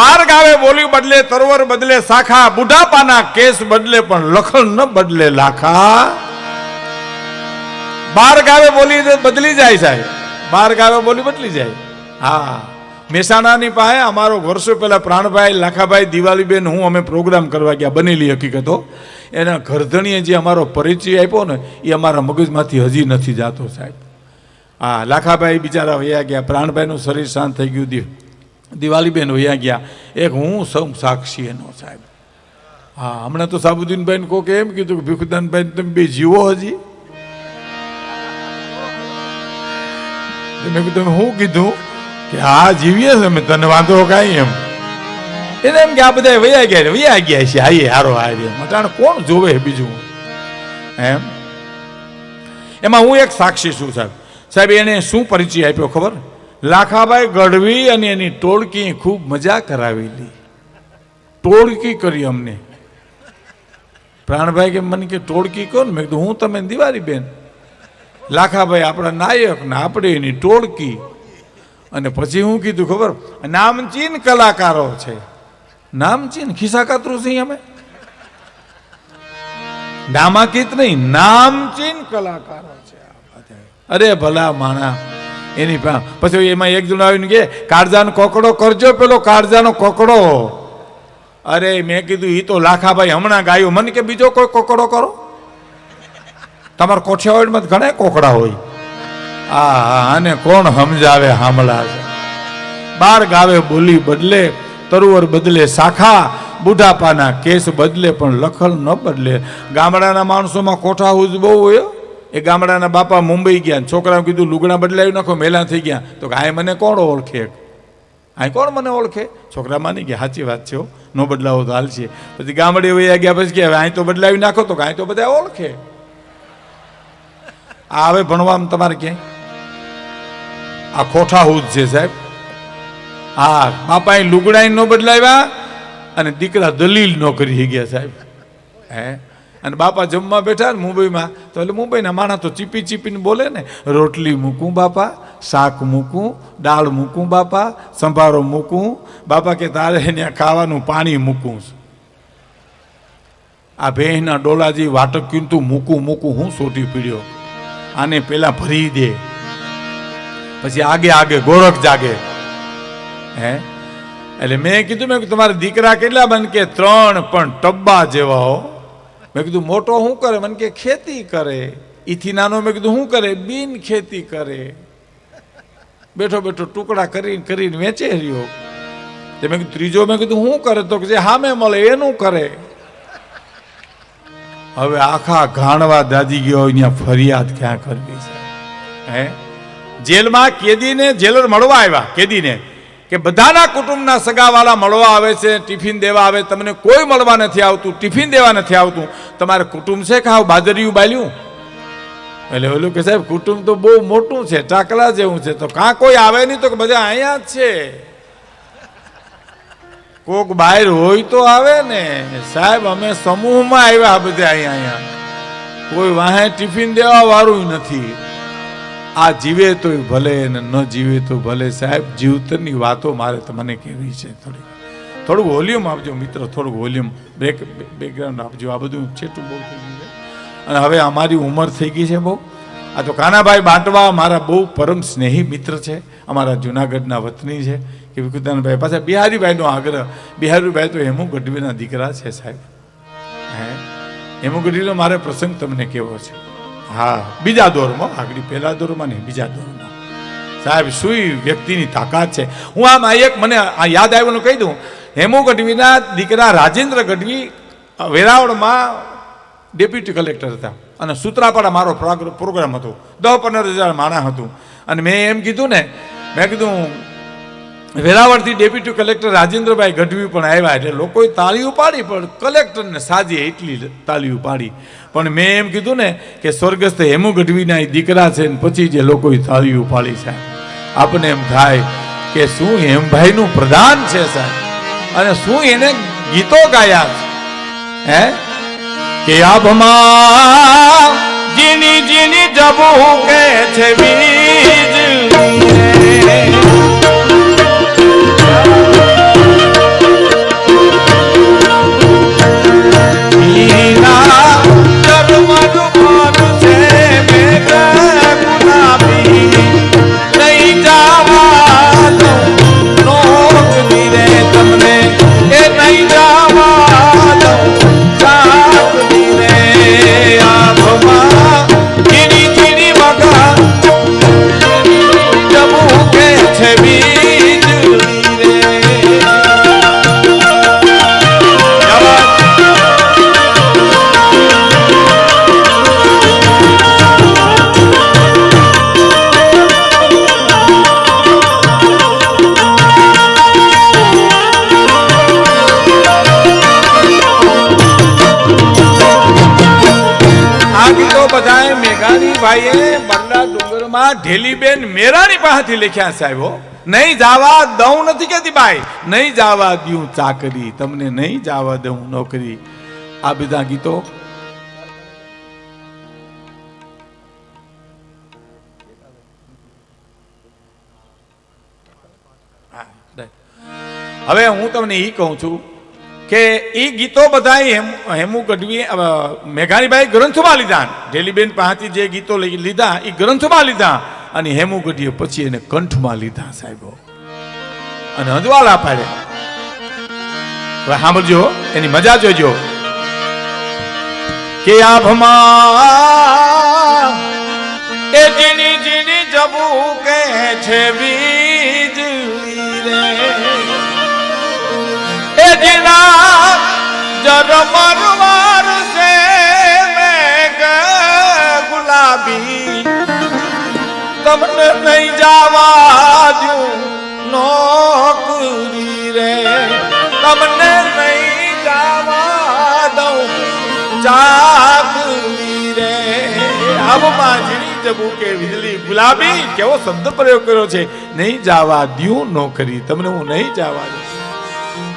બાર ગાવે બોલી બદલે, તરવર બદલે, શાખા, બુઢાપાના કેસ બદલે, પણ લખન ન બદલે લાખા. બાર ગાવે બોલી બદલી જાય સાહેબ. બાર ગાવે બોલી બદલી જાય. હા. મહેસાણાની પાસે અમારો વર્ષો પહેલા પ્રાણભાઈ, લાખાભાઈ દિવાળીબેન હું, અમે પ્રોગ્રામ કરવા ગયા, બનેલી હકીકતો એના ઘરધણીએ જે અમારો પરિચય આપ્યો ને, એ અમારા મગજમાંથી હજી નથી જાતો સાહેબ. હા, લાખાભાઈ બિચારા વયા ગયા, પ્રાણભાઈનું શરીર શાંત થઈ ગયું, દિવ. દિવાળીબેન વૈયા ગયા. એક હું, સૌ સાક્ષી એનો સાહેબ. હા, હમણાં તો સાબુદ્દીનભાઈને કોકે એમ કીધું કે ભીખુદાનભાઈ તમે બે જીવો હજી. મેં કીધું હું કીધું કે હા, જીવીએ છે અમે, તને વાંધો કાંઈ એમ. એને એમ કે આ બધા વૈયા ગયા વૈયા ગયા છે આઈએ હારો, હારે. મટાણ કોણ જોવે બીજું? એમ. એમાં હું એક સાક્ષી છું સાહેબ. સાહેબ, એને શું પરિચય આપ્યો ખબર? લાખાભાઈ ગઢવી અને એની ટોળકી ખૂબ મજા કરાવેલી. ટોળકી કરી અમને. પ્રાણભાઈ કે મને કે ટોળકી કોણ મેં કીધું, હું તમે દિવાળી બેન લાખાભાઈ આપણા નાયક ને આપણે એની ટોળકી. અને પછી હું કીધું, ખબર? નામચીન કલાકારો છે. નામચીન? ખિસ્સા કાતરું છીએ અમે? નામાંકિત નહીં, નામચીન કલાકારો છે અરે ભલા માણા. એની પછી એમાં એક જણ આવીને કે કાળજાનો કોકડો કરજો પેલો કાળજાનો કોકડો. અરે મેં કીધું એ તો લાખાભાઈ હમણાં ગાયું. મને કે, બીજો કોઈ કોકડો કરો? તમારા કોઠિયાવાડમાં ઘણા કોકડા હોય. આ આને કોણ સમજાવે હામલા છે? બાર ગાવે બોલી બદલે, તરુવર બદલે, શાખા બુઢાપાના કેસ બદલે, પણ લખલ ન બદલે. ગામડાના માણસોમાં કોઠા હુજ બહુ હોય. એ ગામડાના બાપા મુંબઈ ગયા છોકરાઓ કીધું, લુગડા બદલાવી નાખો, મેલા થઈ ગયા. તો કે આ મને કોણ ઓળખે? આ કોણ મને ઓળખે? છોકરા માની ગયા સાચી વાત છે નો બદલાવો તો હાલશે. પછી ગામડે વયા ગયા, પછી કે, હવે અહીં તો બદલાવી નાખો તો કે તો બધા ઓળખે. આ હવે ભણવામાં તમારે ક્યાંય? આ ખોઠા હુજ છે સાહેબ. હા, બાપાએ લુગડા ન બદલાવ્યા અને દીકરા દલીલ ન કરી ગયા સાહેબ. હે? અને બાપા જમવા બેઠા ને મુંબઈમાં. તો એટલે મુંબઈના માણસ તો ચીપી ચીપીને બોલે ને, રોટલી મૂકું બાપા, શાક મૂકું, દાળ મૂકું બાપા, સંભારો મૂકું. બાપા કે તારે ત્યાં ખાવાનું પાણી મૂકું આ ભેંસના ડોલાજી વાટક્યું તું, મૂકું મૂકું, હું સોટી પીડ્યો. આને પેલા ભરી દે. પછી આગે આગે, ગોરખ જાગે. હે? એટલે મેં કીધું, મેં તમારા દીકરા કેટલા બન કે ત્રણ પણ ટબ્બા જેવા હો. મેં કીધું, મોટો શું કરે? મને કે, ખેતી કરે. ઈથી નાનો મેં કીધું શું કરે? બિન ખેતી કરે. બેઠો બેઠો ટુકડા કરીને કરીને વેચે રહ્યો. તે મેં કીધું, ત્રીજો મેં કીધું શું કરે? તો જે સામે મળે, એનું કરે. હવે આખા ઘાણવા દાદી ગયો અહીંયા ફરિયાદ ક્યાં કરવી છે? હે? જેલમાં કેદીને જેલર મળવા આવ્યા, કેદીને. કે બધાના કુટુંબના સગાવાલા મળવા આવે છે, ટિફિન દેવા આવે, તમને કોઈ મળવા નથી આવતું, ટિફિન દેવા નથી આવતું. તમારે કુટુંબ છે હાવ બાજરિયું બાલ્યું એટલે ઓલું કે સાહેબ, કુટુંબ તો બહુ મોટું છે, ટાકલા જેવું છે. તો કાં કોઈ આવે નહીં તો કે બધા અહીંયા જ છે. કોક બહાર હોય તો આવે ને. સાહેબ, અમે સમૂહમાં આવ્યા બધા અહીંયા. અહીંયા કોઈ વાહે ટિફિન દેવા વાળું નથી. આ જીવે તોય ભલે ને ન જીવે તો ભલે. સાહેબ, જીવતરની વાતો મારે તમને કહેવી છે થોડી થોડુંક વોલ્યુમ આપજો મિત્ર, થોડુંક વોલ્યુમ બ્રેક બેકગ્રાઉન્ડ આપજો. આ બધું છેટું બહુ થઈ ગયું છે. અને હવે અમારી ઉંમર થઈ ગઈ છે બહુ. આ તો કાનાભાઈ બાંટવા મારા બહુ પરમ સ્નેહી મિત્ર છે. અમારા જુનાગઢના વતની છે. કે વિકુદાનભાઈ પાછા બિહારીભાઈનો આગ્રહ. બિહારીભાઈ તો હેમુ ગઢવીના દીકરા છે સાહેબ. હે? હેમુ ગઢવીનો મારે પ્રસંગ તમને કેવો છે? હા. બીજા દોરમાં, આગળ પહેલા દોરમાં નહીં, બીજા દોરમાં. સાહેબ, શું ઈ વ્યક્તિની તાકાત છે? હું આમ આ એક મને આ યાદ આવ્યું કહી દઉં. હેમુ ગઢવીના દીકરા રાજેન્દ્ર ગઢવી વેરાવળમાં ડેપ્યુટી કલેક્ટર હતા. અને સૂત્રાપાડા મારો પ્રોગ્ર- પ્રોગ્રામ હતો. દસ પંદર હજાર માણા હતું. અને મેં એમ કીધું ને, મેં કીધું, વેરાવળથી ડેપ્યુટી કલેક્ટર રાજેન્દ્રભાઈ ગઢવી પણ આવ્યા એટલે લોકોએ તાળીઓ પાડી, પણ કલેક્ટરને સાજી એટલી તાળીઓ પાડી. પણ મેં એમ કીધું ને કે સ્વર્ગસ્થ હેમુ ગઢવીના દીકરા છે પછી જે લોકો થાળી ઉપાડી સાહેબ આપણને એમ થાય કે શું હેમભાઈનું પ્રધાન છે સાહેબ? અને શું એને ગીતો ગાયા છે? હે? કે આભમાં જીની જીની જબુ કે છે બીજ મેઘાણીબાઈએ બરડા ડુંગરમાં ઢેલીબેન મેરાણી પાસેથી લખ્યા સાહેબ, નહીં જાવા દઉં નથી કેતી ભાઈ નહીં જાવા દઉં ચાકરી, તમને નહીં જાવા દઉં નોકરી. આ બધા ગીતો હવે હું તમને એ કહું છું કે એ ગીતો બધા હેમુ ગઢવી મેઘાણીભાઈ ગ્રંથમાં લીધા. ઢેલીબેન પાસેથી જે ગીતો લીધા એ ગ્રંથમાં લીધા. અને હેમુ ગઢવીએ પછી એને કંઠમાં લીધા સાહેબો. અને હજવાલા પાડે સાંભળજો એની મજા જોજો. કે એ જીની જીની જબુ કે છે વીજળી રે. એ જીના જરમરવાર છે ગુલાબી. તમને નહીં જાવા દઉં, નોકરી રે. તમને નહીં જાવા દઉં, ચાકરી રે. આબમાં જીની જબુ કે વીજળી. ગુલાબી, કેવો શબ્દ પ્રયોગ કર્યો છે? નહીં જાવા દ્યું નોકરી. તમને હું નહીં જાવા દઉં.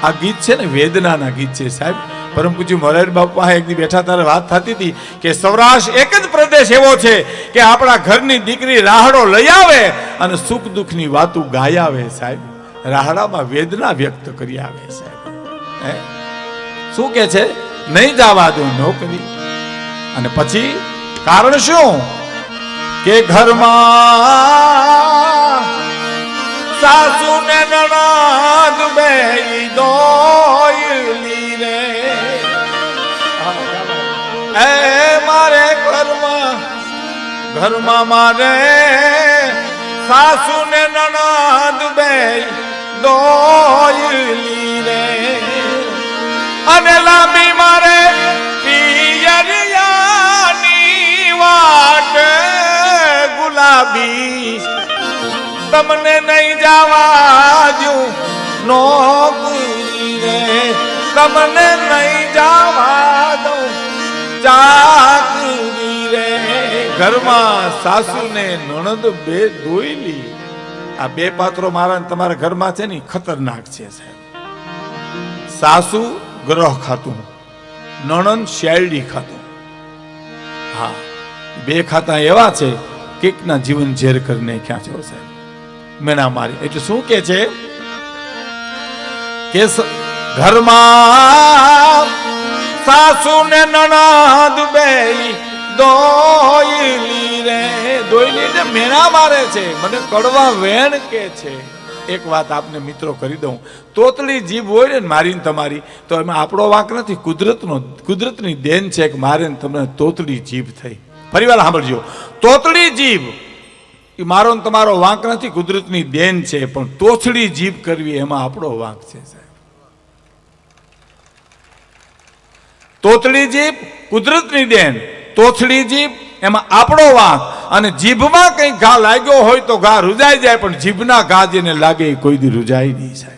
આ ગીત છે ને, વેદનાના ગીત છે સાહેબ. પરમ પૂજ્ય મોરારી બાપુ પાસે એક દી બેઠા ત્યારે વાત થતી હતી કે સૌરાષ્ટ્ર એક જ પ્રદેશ એવો છે કે આપણા ઘરની દીકરી રાહડો લઈ આવે અને સુખ દુઃખની વાતો ગાય આવે સાહેબ. રાહડામાં વેદના વ્યક્ત કરી આવે સાહેબ? શું કે છે? નહીં જવા દઉં નોકરી. અને પછી કારણ શું? કે ઘરમાં ઘરમાં મારે સાસુ ને નણંદ બે દોયલી રે. અને લાંબી મારે પિયરિયાની વાટ ગુલાબી. તમને નહીં જવા દઉં નોકરી રે. તમને નહીં જવા દઉં. રે ઘરમાં સાસુ ને નણંદ બે દોયલી આ બે પાત્રો મારા તમારા ઘરમાં છે ને ખતરનાક છે સાહેબ. સાસુ ગ્રહ ખાતું, નણંદ શેરડી ખાતું. હા, બે ખાતા એવા છે કેકના જીવન ઝેર કરીને ક્યાં છો સાહેબ. મેણા મારી. એટલે શું કે છે? કે ઘરમાં સાસુ ને નણંદ બે દોયલી રે. દોયલી એટલે મેણા મારે છે, મને કડવા વેણ કે છે? એક વાત આપને મિત્રો કરી દઉં. તોતલી જીભ હોય ને મારીને તમારી, તો એમાં આપણો વાંક નથી, કુદરતનો, કુદરતની દેન છે કે મારે ને તમને તોતલી જીભ થઈ. ફરી વાર સાંભળજો. તોતલી જીભ, એ મારો ને તમારો વાંક નથી, કુદરતની દેન છે, પણ તોછડી જીભ કરવી એમાં આપણો વાંક છે, સાહેબ. તોતડી જીભ, કુદરતની દેન. તોછડી જીભ, એમાં આપણો વાંક અને જીભમાં કંઈ ઘા લાગ્યો હોય તો ઘા રૂજાઈ જાય, પણ જીભના ઘા જેને લાગે એ કોઈ દી રૂજાઈ નહીં સાહેબ